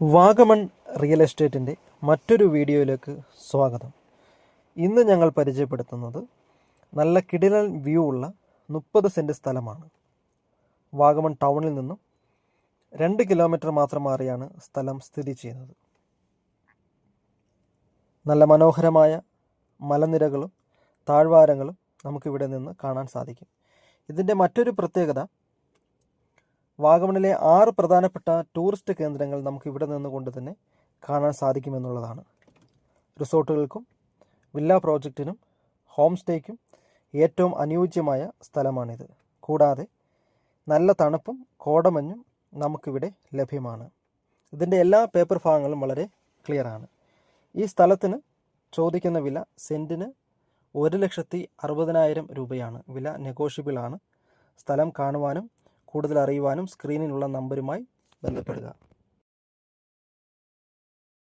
Vagamon real എസ്റ്റേറ്റിന്റെ മറ്റൊരു വീഡിയോയിലേക്ക് സ്വാഗതം. ഇന്ന് ഞങ്ങൾ പരിചയപ്പെടുത്തുന്നത് നല്ല കിടിലൻ വ്യൂ ഉള്ള മുപ്പത് സെന്റ് സ്ഥലമാണ്. വാഗമൺ ടൗണിൽ നിന്നും രണ്ട് കിലോമീറ്റർ മാത്രം മാറിയാണ് സ്ഥലം സ്ഥിതി ചെയ്യുന്നത്. നല്ല മനോഹരമായ മലനിരകളും താഴ്വാരങ്ങളും നമുക്കിവിടെ നിന്ന് കാണാൻ സാധിക്കും. ഇതിന്റെ മറ്റൊരു പ്രത്യേകത വാഗമണിലെ ആറ് പ്രധാനപ്പെട്ട ടൂറിസ്റ്റ് കേന്ദ്രങ്ങൾ നമുക്ക് ഇവിടെ നിന്നുകൊണ്ട് തന്നെ കാണാൻ സാധിക്കുമെന്നുള്ളതാണ്. റിസോർട്ടുകൾക്കും വില്ല പ്രോജക്റ്റിനും ഹോം സ്റ്റേക്കും ഏറ്റവും അനുയോജ്യമായ സ്ഥലമാണിത്. കൂടാതെ നല്ല തണുപ്പും കോടമഞ്ഞും നമുക്കിവിടെ ലഭ്യമാണ്. ഇതിന്റെ എല്ലാ പേപ്പർ ഭാഗങ്ങളും വളരെ ക്ലിയറാണ്. ഈ സ്ഥലത്തിന് ചോദിക്കുന്ന വില സെന്റിന് ഒരു ലക്ഷത്തി അറുപതിനായിരം രൂപയാണ്. വില നെഗോഷ്യബിളാണ്. സ്ഥലം കാണുവാനും കൂടുതൽ അറിയുവാനും സ്ക്രീനിലുള്ള നമ്പരുമായി ബന്ധപ്പെടുക.